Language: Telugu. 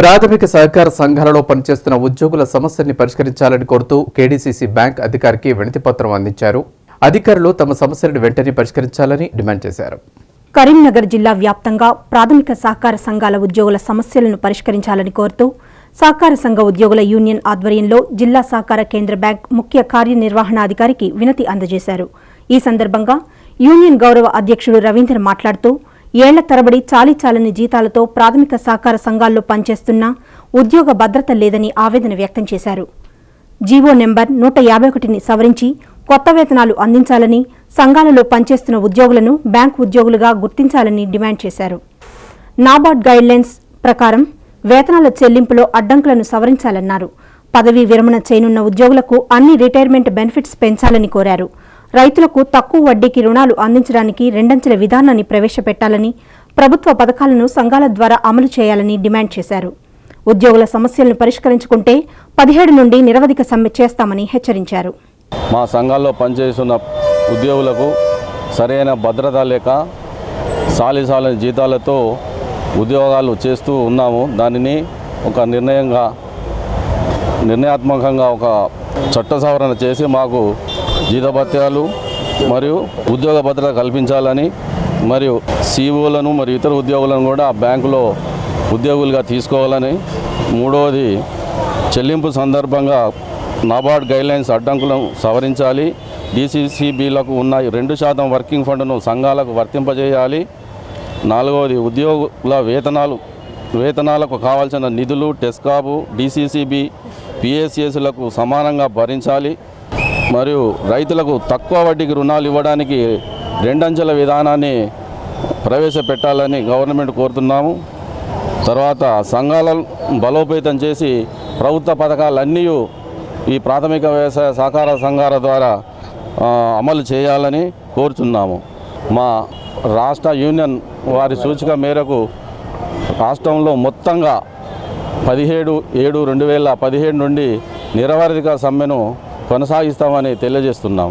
ప్రాథమిక సహకార సంఘాలలో పనిచేస్తున్న ఉద్యోగుల సమస్యల్ని పరిష్కరించాలని కోరుతూ కేడీసీసీ బ్యాంక్ అధికారికి వినతిపత్రం అందించారు. అధికారులు తమ సమస్యలను వెంటనే పరిష్కరించాలని డిమాండ్ చేశారు. కరీంనగర్ జిల్లా వ్యాప్తంగా ప్రాథమిక సహకార సంఘాల ఉద్యోగుల సమస్యలను పరిష్కరించాలని కోరుతూ సహకార సంఘ ఉద్యోగుల యూనియన్ ఆధ్వర్యంలో జిల్లా సహకార కేంద్ర బ్యాంక్ ముఖ్య కార్యనిర్వహణాధికారికి వినతి అందజేశారు. ఈ సందర్భంగా యూనియన్ గౌరవ అధ్యక్షుడు రవీందర్ మాట్లాడుతూ ఏళ్ళ తరబడి చాలీచాలని జీతాలతో ప్రాథమిక సహకార సంఘాల్లో పనిచేస్తున్నా ఉద్యోగ భద్రత లేదని ఆవేదన వ్యక్తం చేశారు. జీవో నెంబర్ నూట యాభై ఒకటిని సవరించి కొత్త వేతనాలు అందించాలని సంఘాలలో పనిచేస్తున్న ఉద్యోగులను బ్యాంకు ఉద్యోగులుగా గుర్తించాలని డిమాండ్ చేశారు. నాబార్డ్ గైడ్లైన్స్ ప్రకారం వేతనాల చెల్లింపులో అడ్డంకులను సవరించాలన్నారు. పదవీ విరమణ చేయనున్న ఉద్యోగులకు అన్ని రిటైర్మెంట్ బెనిఫిట్స్ పెంచాలని కోరారు. రైతులకు తక్కువ వడ్డీకి రుణాలు అందించడానికి రెండంచెల విధానాన్ని ప్రవేశపెట్టాలని ప్రభుత్వ పథకాలను సంఘాల ద్వారా అమలు చేయాలని డిమాండ్ చేశారు. ఉద్యోగుల సమస్యలను పరిష్కరించుకుంటే పదిహేడు నుండి నిరవధిక సమ్మె చేస్తామని హెచ్చరించారు. మా సంఘాల్లో పనిచేస్తున్న ఉద్యోగులకు సరైన భద్రత లేక సాలిసాలని జీతాలతో ఉద్యోగాలు చేస్తూ ఉన్నాము. దానిని ఒక నిర్ణయంగా నిర్ణయాత్మకంగా ఒక చట్ట సవరణ చేసి మాకు జీతభత్యాలు మరియు ఉద్యోగ భద్రత కల్పించాలని మరియు సీఓలను మరియు ఇతర ఉద్యోగులను కూడా బ్యాంకులో ఉద్యోగులుగా తీసుకోవాలని. మూడవది చెల్లింపు సందర్భంగా నాబార్డ్ గైడ్లైన్స్ అడ్డంకులను సవరించాలి. డీసీసీబీలకు ఉన్న రెండు శాతం వర్కింగ్ ఫండ్ను సంఘాలకు వర్తింపజేయాలి. నాలుగవది ఉద్యోగుల వేతనాలు వేతనాలకు కావాల్సిన నిధులు టెస్కాబు డీసీసీబీ పిఎస్సిఎస్లకు సమానంగా భరించాలి. మరియు రైతులకు తక్కువ వడ్డీకి రుణాలు ఇవ్వడానికి రెండంచెల విధానాన్ని ప్రవేశపెట్టాలని గవర్నమెంట్ కోరుతున్నాము. తర్వాత సంఘాలను బలోపేతం చేసి ప్రభుత్వ పథకాలన్నీ ఈ ప్రాథమిక వ్యవసాయ సహకార సంఘాల ద్వారా అమలు చేయాలని కోరుచున్నాము మా రాష్ట్ర యూనియన్ వారి సూచిక మేరకు రాష్ట్రంలో మొత్తంగా పదిహేడు ఏడు రెండు వేల పదిహేడు నుండి నిరవధిక సమ్మెను కొనసాగిస్తామని తెలియజేస్తున్నాం.